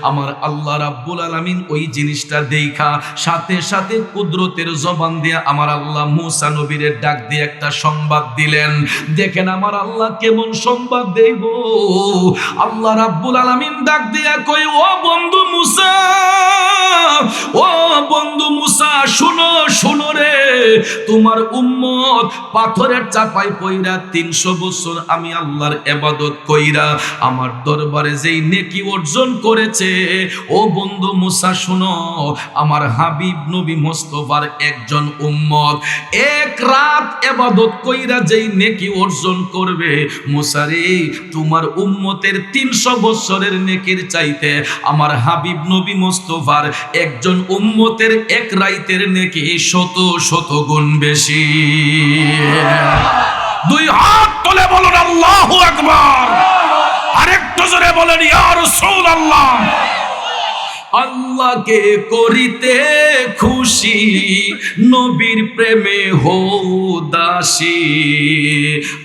আমার আল্লাহ রাব্বুল আলামিন ওই জিনিসটা দেখা সাথে সাথে কুদরতের জবান দিয়ে আমার আল্লাহ মুসা নবীর ডাক দিয়ে একটা সংবাদ দিলেন। দেখেন আমার আল্লাহ কেমন সংবাদ দেব আল্লাহ রাব্বুল আলামিন ডাক দিয়া কই ও বন্ধু মুসা, ও বন্ধু মুসা, শুনো শুনো রে। তোমার উম্মত পাথরের চাপায় পইরা তিনশো বছর আমি আল্লাহর এবাদত কইরা, আমার দরবারে যেই নেকি অর্জন করেছে ও বন্ধু মুসা, শুনো, আমার হাবিব নবী মোস্তফার একজন উম্মত। এক রাত এবাদত কইরা যেই নেকি অর্জন করবে মুসারে তোমার উম্মতের তিনশো বছরের নেকির চাইতে আমার হাবিব নবী মোস্তফার একজন উম্মতের এক রাইতের নেকি শত শত গুণ বেশি। দুই হাত তোলে বলুন, আল্লাহু আকবার। আরেকটু জোরে বলেন ইয়া রাসূলুল্লাহ। আল্লাহকে করিতে খুশি, নবীর প্রেমে হো দাসী।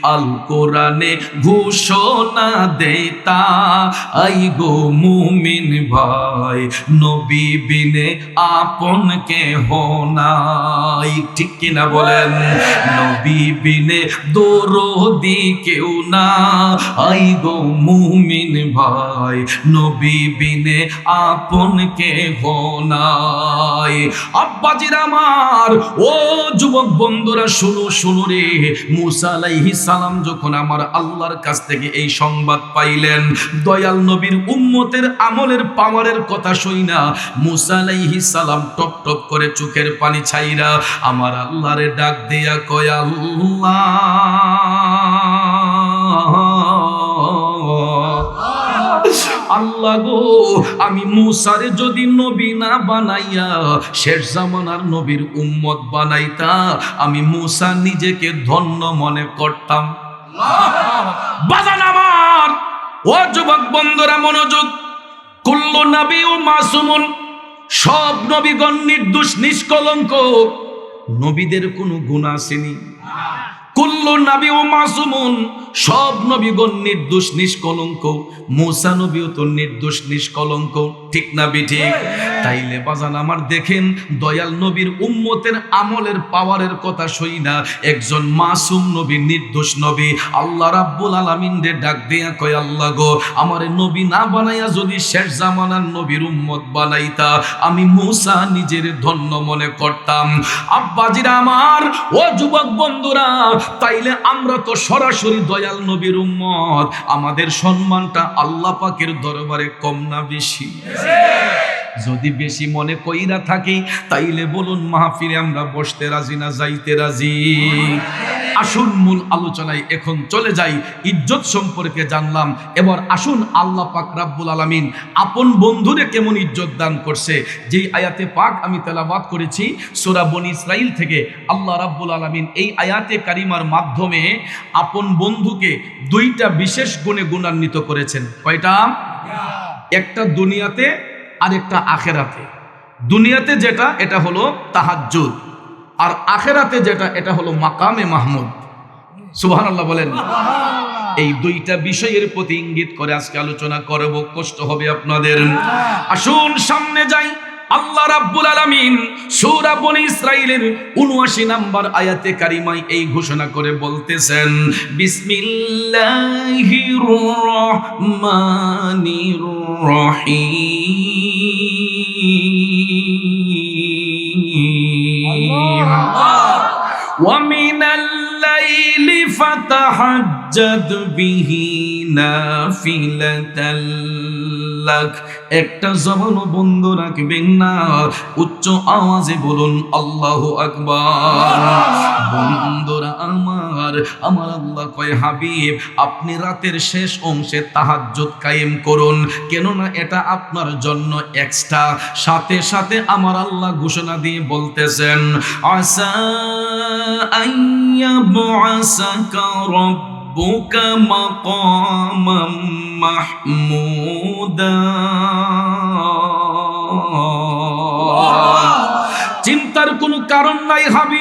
আল কোরআনে ঘোষণা দেতা আই গো মুমিন ভাই, নবী বিনে আপন কে নাই। ঠিক কিনা বলেন? নবী বিনে দরদি কেউ না, আই গো মুমিন ভাই, নবী বিনে আপন কে নাই? আব্বাজির আমার, ও যুবক বন্ধুরা, শুনো শুনো রে। মুসা সালাম যখন আমার আল্লাহর কাছ থেকে এই সংবাদ পাইলেন, দয়াল নবীর উম্মতের আমলের পাওয়ারের কথা শুইনা মুসা আলাইহিস সালাম টপ টপ করে চোখের পানি ছাইরা আমার আল্লাহরে ডাক দিয়া কয়, আল্লাহ। আল্লাহ আমি মুসারে যদি নবী না বানাইয়া শেষ জামানার নবীর উম্মত বানাইতা, আমি মুসা নিজেকে ধন্য মনে করতাম। বাজান আমার, ও যুবক বন্ধুরা, মনোযোগ। কুল্লু নবী ও মাসুমুন, সব নবীগণ নির্দোষ, নিষ্কলঙ্ক। নবীদের কোনো গুণ আসেনি। কুল্লু নবী ও মাসুমুন সব নবীগণ নির্দোষ নিষ্কলঙ্ক। মুসা নবীও তো নির্দোষ নিষ্কলঙ্ক। ঠিক না ঠিক তাইলে বাজান আমার দেখেন দয়াল নবীর উম্মতের আমলের পাওয়ারের কথা সই না। একজন মাসুম নবী নির্দোষ নবী আল্লাহ রাব্বুল আলামিন রে ডাক দিয়া কয় আল্লাহ গো আমারে নবী না বানাইয়া যদি শেষ জামানার নবীর উম্মত বানাইতা আমি মুসা নিজের ধন্য মনে করতাম। আব্বাজিরা আমার ও যুবক বন্ধুরা তাইলে আমরা তো সরাসরি দয়াল নবীর উম্মত। আমাদের সম্মানটা আল্লাহ পাকের দরবারে কম না বেশি। যদি বেশি মনে কইরা থাকি, তাইলে বলুন মাহফিলে আমরা বসতে রাজি না যাইতে রাজি? আসুন মূল আলোচনায় এখন চলে যাই ইজ্জত সম্পর্কে জানলাম। এবার আসুন আল্লাহ পাক রাব্বুল আলামিন আপন বন্ধুরে কেমন ইজ্জত দান করছে? যেই আয়াতে পাক আমি তেলাবাদ করেছি, সূরা বনি ইসরাইল থেকে আল্লাহ রাব্বুল আলামিন এই আয়াতে কারিমার মাধ্যমে আপন বন্ধুকে দুইটা বিশেষ গুণে গুণান্বিত করেছেন। কয়টা? একটা দুনিয়াতে আর একটা আখেরাতে। দুনিয়াতে যেটা, এটা হলো তাহাজ্জুদ। আর আখেরাতে যেটা, এটা হলো মাকামে মাহমুদ। সুবহান আল্লাহ বলেন। এই দুইটা বিষয়ের প্রতি ইঙ্গিত করে আজকে আলোচনা করব, কষ্ট হবে আপনাদের। আসুন সামনে যাই। আল্লাহ রাব্বুল আলামিন সূরা বনি ইসরাইলের 79 নম্বর আয়াতে কারিমায় এই ঘোষণা করে বলতেছেন, বিসমিল্লাহির রহমানির রহিম। ومن الليل فتحجد به نافلة لك একটা জবান বন্ধ রাখবেন না। উচ্চ আওয়াজে বলুন, আল্লাহ আকবার। বন্ধুরা আমার আমার আল্লাহ কয়, হাবিব, আপনি রাতের শেষ অংশে তাহাজ্জুদ কায়েম করুন। কেননা এটা আপনার জন্য এক্সট্রা সাথে সাথে আমার আল্লাহ ঘোষণা দিয়ে বলতেছেন আসা আইয়াবআসাকা ربك مقاما محمودا চিন্তা চিন্তার কোনো কারণ নাই হাবিব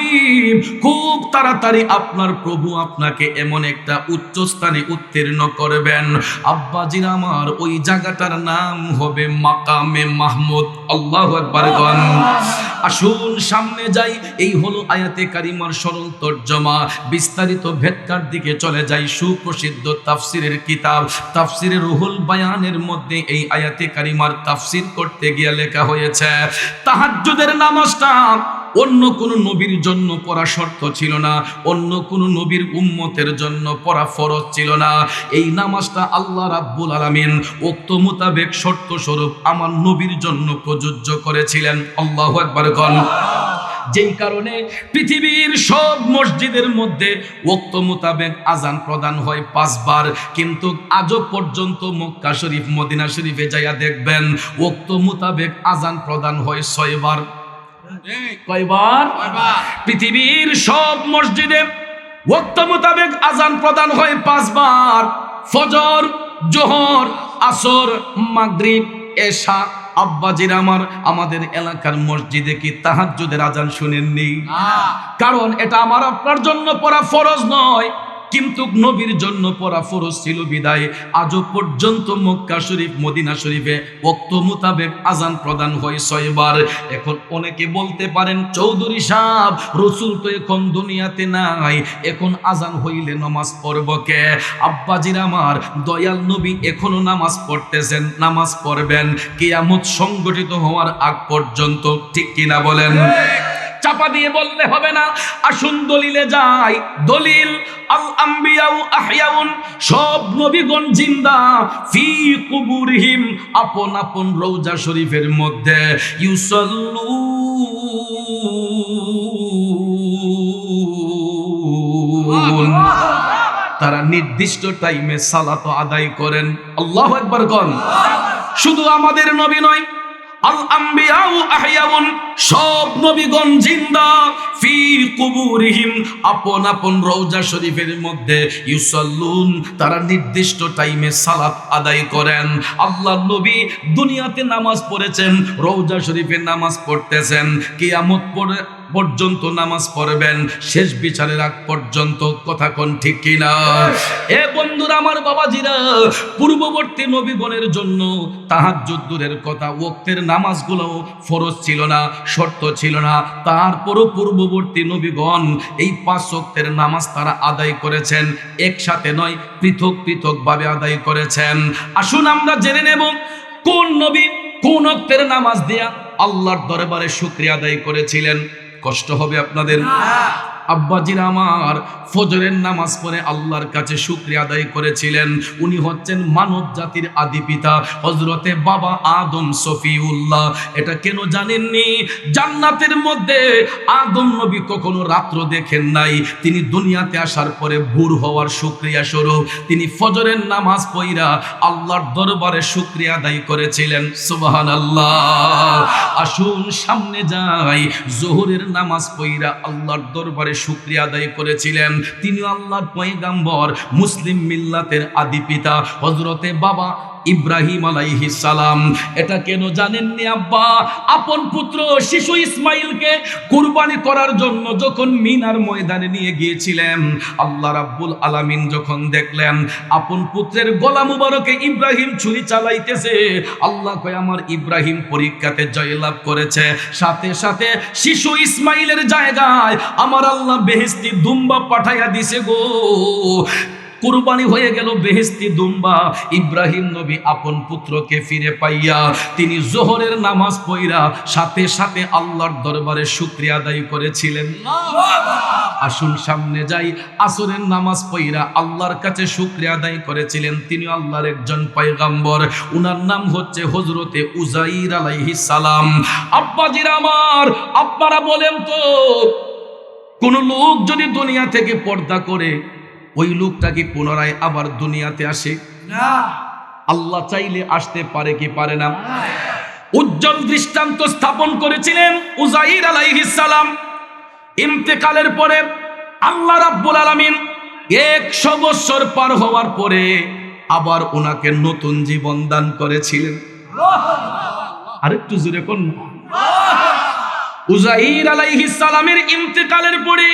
খুব তাড়াতাড়ি আপনার প্রভু আপনাকে এমন একটা উচ্চ স্থানে উত্তীর্ণ করবেন। আব্বাজির আমার ওই জায়গাটার নাম হবে মাকামে মাহমুদ। আল্লাহ একবার আসুন সামনে যাই। এই হলো আয়াতে কারিমার সরল তর্জমা। বিস্তারিত ভেদকার দিকে চলে যাই। সুপ্রসিদ্ধ তাফসিরের কিতাব। তাফসিরের রুহুল বায়ানের মধ্যে এই আয়াতে কারিমার তাফসির করতে গিয়ে লেখা হয়েছে, তাহাজ্জুদের নামাজটা অন্য কোন নবীর জন্য পড়া শর্ত ছিল না, অন্য কোন নবীর উম্মতের জন্য পড়া ফরজ ছিল না। এই নামাজটা আল্লাহ রাব্বুল আলামিন উক্ত মোতাবেক শর্ত স্বরূপ আমার নবীর জন্য প্রযোজ্য করেছিলেন। আল্লাহ আকবার গণ যেই কারণে পৃথিবীর সব মসজিদের মধ্যে ওক্ত মোতাবেক আজান প্রদান হয় পাঁচবার, কিন্তু আজও পর্যন্ত মক্কা শরীফ, মদিনা শরীফে যাইয়া দেখবেন ওক্ত মোতাবেক আজান প্রদান হয় ছয়বার। কয়বার? পৃথিবীর সব মসজিদে ওক্ত মোতাবেক আজান প্রদান হয় পাঁচবার। ফজর জোহর আসর মাগরিব এশা। আব্বাজির আমার আমাদের এলাকার মসজিদে কি তাহাজ্জুদের আজান শুনেননি? কারণ এটা আমার আপনার জন্য পড়া ফরজ নয়। কিন্তু নবীর জন্য পড়া ফরজ ছিল বিদায়। আজও পর্যন্ত মক্কা শরীফ, মদিনা শরীফে ওক্ত মোতাবেক আজান প্রদান হয় ছয়বার। এখন অনেকে বলতে পারেন, চৌধুরী সাহেব, রসুল তো এখন দুনিয়াতে নাই। এখন আজান হইলে নামাজ পড়ব কে? আব্বাজির আমার, দয়াল নবী এখনও নামাজ পড়তেছেন, নামাজ পড়বেন। কিয়ামত সংগঠিত হওয়ার আগ পর্যন্ত। ঠিক কিনা বলেন? চাপা দিয়ে বললে হবে না। আসুন দলিলে যাই। দলিল, আল আম্বিয়াউ আহয়াউন সব নবীগণ জিন্দা। ফি কুবুরহিম, আপন আপন রওজা শরীফের মধ্যে। ইউসাল্লুন। তারা নির্দিষ্ট টাইমে সালাত আদায় করেন। আল্লাহ একবার কন। শুধু আমাদের নবী নয়, আল আম্বিয়াউ আহয়াউন সব নবীগণ জিন্দা, ফি কুবুরিহিম, আপন আপন রওজা শরীফের মধ্যে ইউসাল্লুন, তারা নির্দিষ্ট টাইমে সালাত আদায় করেন। আল্লাহ নবী দুনিয়াতে নামাজ পড়েছেন, রওজা শরীফে নামাজ পড়তেছেন, কিয়ামত পড়ে পর্যন্ত নামাজ পড়বেন, শেষ বিচারের আগ পর্যন্ত কথা কোন ঠিক কিনা? এ বন্ধুরা, আমার বাবাজিরা, পূর্ববর্তী নবীগণের জন্য তাহাজ্জুদ দূরের কথা, ওক্তের নামাজগুলো ফরজ ছিল না। শর্ত ছিল না। তারপরও পূর্ববর্তী নবীগণ এই পাঁচ শক্তের নামাজ তারা আদায় করেছেন। একসাথে নয়, পৃথক পৃথক ভাবে আদায় করেছেন। আসুন আমরা জেনে নেব, কোন নবী কোন অক্তের নামাজ দিয়া আল্লাহর দরবারে শুক্রিয়া আদায় করেছিলেন? কষ্ট হবে আপনাদের। আব্বাজির আমার ফজরের নামাজ পড়ে আল্লাহর কাছে শুক্রিয়া আদায় করেছিলেন। উনি হচ্ছেন মানব জাতির আদি পিতা হজরতে বাবা আদম সফিউল্লাহ। এটা কেন জানেননি? জান্নাতের মধ্যে আদম নবী কখনো রাত্র দেখেন নাই। তিনি দুনিয়াতে আসার পরে ভুর হওয়ার শুক্রিয়া স্বরূপ। তিনি ফজরের নামাজ পইরা আল্লাহর দরবারে শুক্রিয়া আদায় করেছিলেন। সুবাহান আল্লাহ আসুন সামনে যাই। জোহরের নামাজ পইরা আল্লাহর দরবারে শুক্রিয়া আদায় করেছিলেন। তিনি আল্লাহর পয়গাম্বর মুসলিম মিল্লাতের আদি পিতা হজরতে বাবা ইব্রাহিম আলাইহি সালাম। এটা কেন জানেননি আব্বা? আপন পুত্র শিশু ইসমাইলকে কুরবানি করার জন্য যখন মিনার ময়দানে নিয়ে গিয়েছিলেন, আল্লাহ রাব্বুল আলামিন যখন দেখলেন, আপন পুত্রের গলা মুবারকে ইব্রাহিম ছুরি চালাইতেছে, আল্লাহ কয়, আমার ইব্রাহিম পরীক্ষাতে জয়লাভ করেছে। সাথে সাথে শিশু ইসমাইলের জায়গায় আমার আল্লাহ বেহেস্তি দুম্বা পাঠাইয়া দিছে গো। কুরবানি হয়ে গেল বেহেস্তি দুম্বা। ইব্রাহিম নবী আপন পুত্রকে ফিরে পাইয়া তিনি জোহরের নামাজ পইরা সাথে সাথে আল্লাহর দরবারে শুক্রিয়া আদায় করেছিলেন। আসুন সামনে যাই। আসরের নামাজ পইরা আল্লাহর কাছে শুক্রিয়া আদায় করেছিলেন। তিনি আল্লাহর একজন পয়গাম্বর। উনার নাম হচ্ছে হজরতে উজাইর আলাইহিস সালাম। আব্বাজির আমার আপনারা বলেন তো, কোন লোক যদি দুনিয়া থেকে পর্দা করে ওই লোকটা কি পুনরায় আবার দুনিয়াতে আসে? আল্লাহ চাইলে আসতে পারে কি পারে না? উজ্জ্বল দৃষ্টান্ত স্থাপন করেছিলেন উজাইর আলাইহিস সালাম। ইন্তেকালের পরে আল্লাহ রাব্বুল আলামিন একশো বছর পার হওয়ার পরে আবার ওনাকে নতুন জীবন দান করেছিলেন। আরেকটু জুড়ে কোন উজাইর আলাইহিস সালামের ইন্তেকালের পরে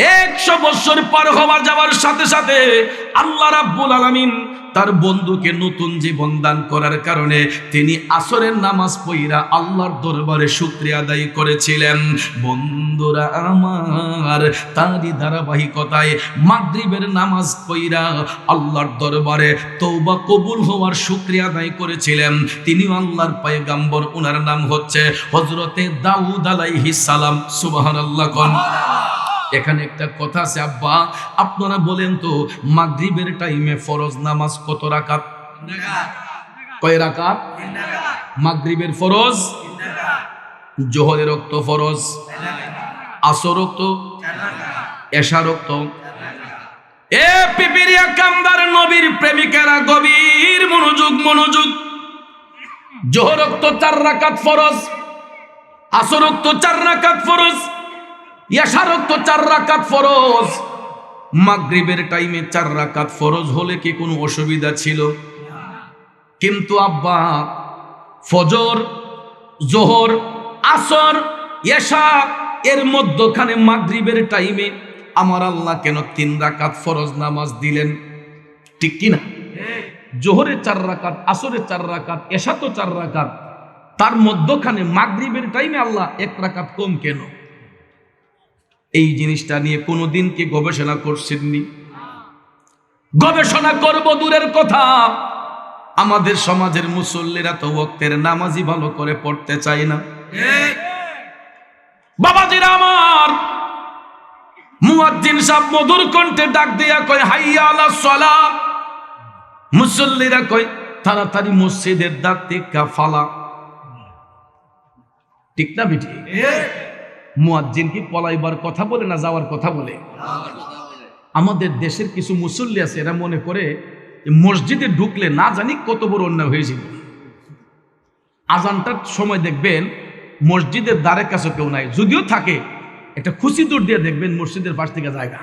একশো বছর পার হওয়ার যাওয়ার সাথে সাথে আল্লাহ রাব্বুল আলামিন তার বন্ধুকে নতুন জীবন দান করার কারণে তিনি আসরের নামাজ পইরা আল্লাহর দরবারে শুক্রিয়া আদায় করেছিলেন। বন্ধুরা আমার, তারই ধারাবাহিকতায় মাগরিবের নামাজ পইরা আল্লাহর দরবারে তৌবা কবুল হওয়ার শুক্রিয়া আদায় করেছিলেন। তিনিও আল্লাহর পায়গাম্বর ওনার নাম হচ্ছে হজরতে দাউদ আলাইহিস সালাম। সুবহানাল্লাহ কোন। এখানে একটা কথা আছে, আব্বা, আপনারা বলেন তো, মাগরিবের টাইমে ফরজ নামাজ কত রাকাত? কয় রাকাত? মাগরিবের ফরজ? জোহরের রক্ত ফরজ। আসর রক্ত? এশা রক্ত? এ পিপিরিয়া কামদার নবীর প্রেমিকেরা গভীর মনোযোগ মনোযোগ। জোহরক্ত চার রাকাত ফরজ আসরক্ত চার রাকাত ফরজ। ইয়াশারক্ত চার রাকাত ফরজ। মাগরিবের টাইমে চার রাকাত ফরজ হলে কি কোনো অসুবিধা ছিল? কিন্তু আব্বা, ফজর, জোহর, আসর, এশা, এর মধ্যখানে মাগরিবের টাইমে আমার আল্লাহ কেন তিন রাকাত ফরজ নামাজ দিলেন? ঠিক কি না জোহরের চার রাকাত আসরের চার রাকাত এশা তো চার রাকাত। তার মধ্যখানে মাগরিবের টাইমে আল্লাহ এক রাকাত কম কেন? এই জিনিসটা নিয়ে কোনোদিন কি গবেষণা করছেননি? গবেষণা করব দূরের কথা। আমাদের সমাজের মুসল্লিরা তো ভক্তের নামাজি ভালো করে পড়তে চায় না। বাবাজিরা আমার, মুয়াজ্জিন সাহেব মধুর কণ্ঠে ডাক দিয়া কয়, হাইয়া আলা সালাহ মুসল্লিরা কয়, তাড়াতাড়ি মসজিদের দাঁত ফালা। ঠিক না বিটি মুয়াজ্জিন কি পলাইবার কথা বলে না যাওয়ার কথা বলে? আমাদের দেশের কিছু মুসল্লি আছে এরা মনে করে মসজিদে ঢুকলে না জানি কত বড় অন্যায় হয়েছিল আজানটার সময় দেখবেন মসজিদের দ্বারের কাছে কেউ নাই যদিও থাকে একটা খুশি দূর দিয়ে দেখবেন মসজিদের পাশ থেকে জায়গা।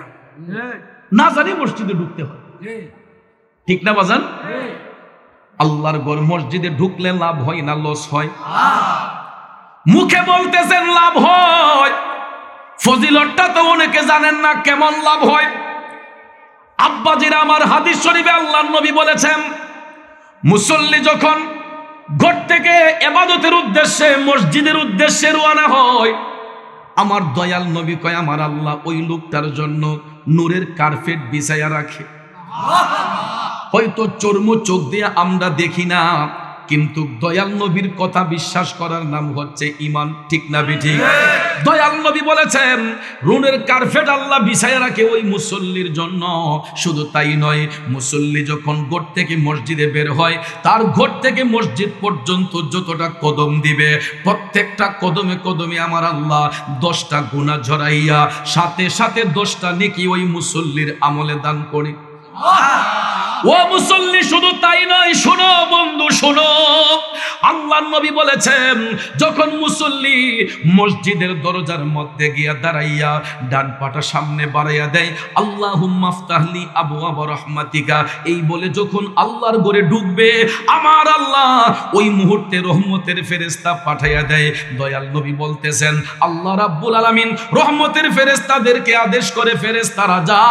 না জানি মসজিদে ঢুকতে হয়। ঠিক না বাজান? আল্লাহর গড় মসজিদে ঢুকলে লাভ হয় না লস হয়। মুখে বলতেছেন লাভ হয়। ফজিলতটা তো অনেকে জানেন না কেমন লাভ হয়। আব্বাজিরা আমার হাদিস শরীফে আল্লাহর নবী বলেছেন, মুসল্লি যখন ঘর থেকে এবাদতের উদ্দেশ্যে, মসজিদের উদ্দেশ্যে রওনা হয়, আমার দয়াল নবী কয়, আমার আল্লাহ ওই লোকটার জন্য নূরের কার্পেট বিছায়া রাখে। হয়তো চর্ম চোখ দিয়ে আমরা দেখি না কিন্তু দয়াল নবীর কথা বিশ্বাস করার নাম হচ্ছে ইমান ঠিক না বিঠি দয়াল নবী বলেছেন রুনের কার্পেট আল্লাহ বিছায় রাখে ওই মুসল্লির জন্য। শুধু তাই নয় মুসল্লি যখন ঘর থেকে মসজিদে বের হয় তার ঘর থেকে মসজিদ পর্যন্ত যতটা কদম দিবে প্রত্যেকটা কদমে কদমে আমার আল্লাহ দশটা গুণা ঝরাইয়া সাথে সাথে দশটা নেকি ওই মুসল্লির আমলে দান করে। ও মুসল্লি শুধু তাই নয় শোনো শোনো আল্লাহ নবী বলেছেন, যখন মুসল্লি মসজিদের দরজার মধ্যে গিয়া দাঁড়াইয়া ডান পাটা সামনে বাড়াইয়া দেয় আল্লাহ মাফতাহলি আবু আবু রহমাতিকা এই বলে যখন আল্লাহর ঘরে ঢুকবে, আমার আল্লাহ ওই মুহূর্তে রহমতের ফেরেস্তা পাঠাইয়া দেয়। দয়াল নবী বলতেছেন, আল্লাহ রাব্বুল আলামিন রহমতের ফেরেস্তাদেরকে আদেশ করে ফেরেস্তারা যা